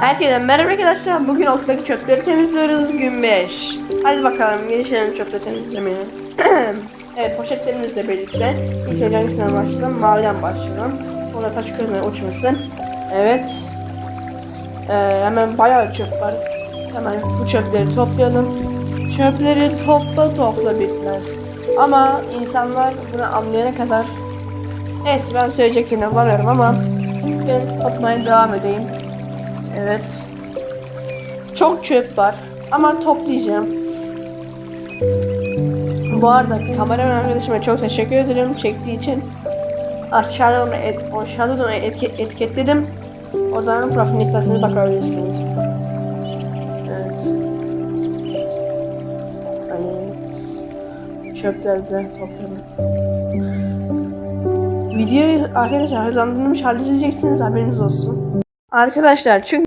Herkese merhaba arkadaşlar. Bugün ortadaki çöpleri temizliyoruz. Gün 5. Hadi bakalım geçelim çöpleri temizlemeye. evet poşetlerimizle birlikte. İlk önce hangisinden başlayalım? Maviden başlayalım. Ona taş kırmaya uçmasın. Evet. Ee, hemen bayağı çöp var. Hemen bu çöpleri toplayalım. Çöpleri topla topla bitmez. Ama insanlar bunu anlayana kadar Neyse ben söyleyecek yerine varıyorum ama ben toplamaya devam edeyim. Evet. Çok çöp var ama toplayacağım. Bu arada kameraman arkadaşıma çok teşekkür ederim çektiği için. Aşağıda onu, et, aşağıda da onu etke, etiketledim. Oradan profil isterseniz bakabilirsiniz. Evet. Evet. Çöpleri de toplayalım. Videoyu arkadaşlar hızlandırılmış halde izleyeceksiniz haberiniz olsun. Arkadaşlar çünkü